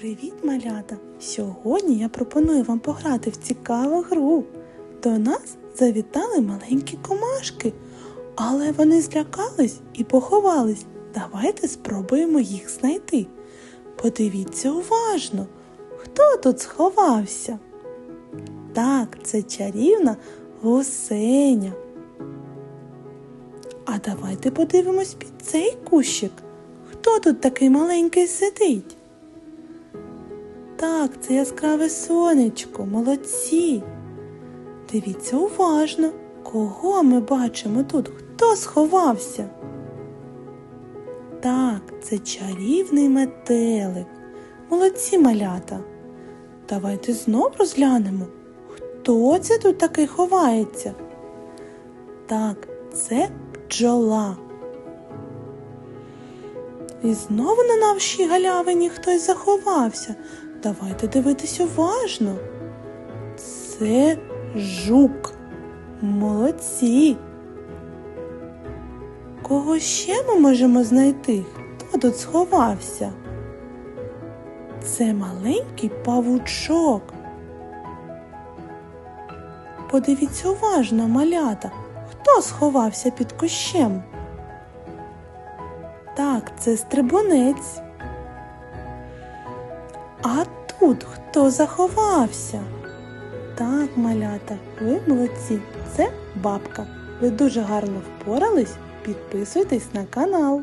Привіт, малята! Сьогодні я пропоную вам пограти в цікаву гру. До нас завітали маленькі комашки, але вони злякались і поховались. Давайте спробуємо їх знайти. Подивіться уважно, хто тут сховався? Так, це чарівна гусеня. А давайте подивимось під цей кущик. Хто тут такий маленький сидить? Так, це яскраве сонечко, молодці. Дивіться уважно, кого ми бачимо тут, хто сховався. Так, це чарівний метелик. Молодці малята. Давайте знов розглянемо, хто це тут такий ховається. Так, це бджола. І знову на нашій галявині хтось заховався. Давайте дивитись уважно. Це жук. Молодці. Кого ще ми можемо знайти? Хто тут сховався? Це маленький павучок. Подивіться уважно, малята, хто сховався під кущем? Так, це стрибунець. А тут хто заховався? Так, малята, ви молодці. Це бабка. Ви дуже гарно впорались. Підписуйтесь на канал.